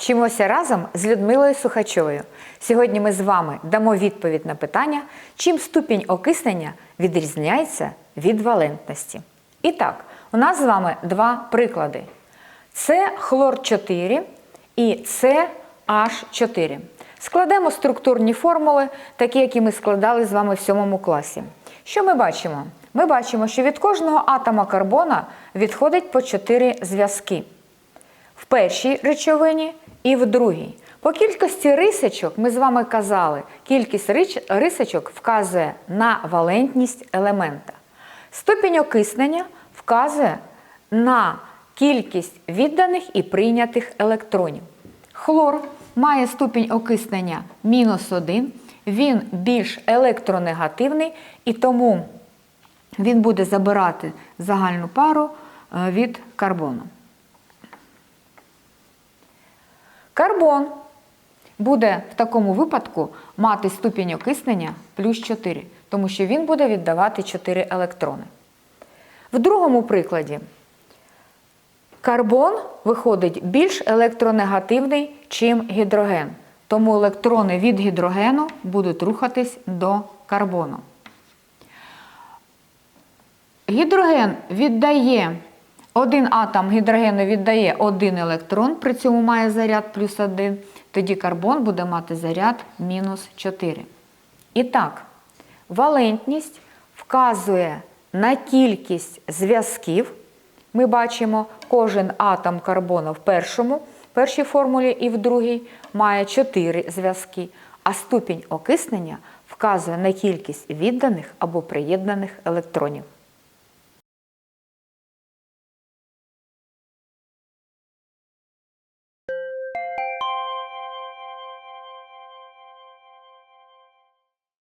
Вчимося разом з Людмилою Сухачовою. Сьогодні ми з вами дамо відповідь на питання, чим ступінь окиснення відрізняється від валентності. І так, у нас з вами два приклади: це хлор 4 і це H4. Складемо структурні формули, такі, які ми складали з вами в сьомому класі. Що ми бачимо? Ми бачимо, що від кожного атома карбона відходить по 4 зв'язки в першій речовині і в другій. По кількості рисочок ми з вами казали, кількість рисочок вказує на валентність елемента. Ступінь окиснення вказує на кількість відданих і прийнятих електронів. Хлор має ступінь окиснення мінус 1, він більш електронегативний і тому він буде забирати загальну пару е, від карбону. Карбон буде в такому випадку мати ступінь окиснення плюс 4, тому що він буде віддавати 4 електрони. В другому прикладі карбон виходить більш електронегативний, чим гідроген. Тому електрони від гідрогену будуть рухатись до карбону. Гідроген віддає, один атом гідрогену віддає один електрон, при цьому має заряд плюс 1, тоді карбон буде мати заряд мінус 4. І так, валентність вказує на кількість зв'язків. Ми бачимо, кожен атом карбону в першому, першій формулі і в другій має 4 зв'язки, а ступінь окиснення вказує на кількість відданих або приєднаних електронів.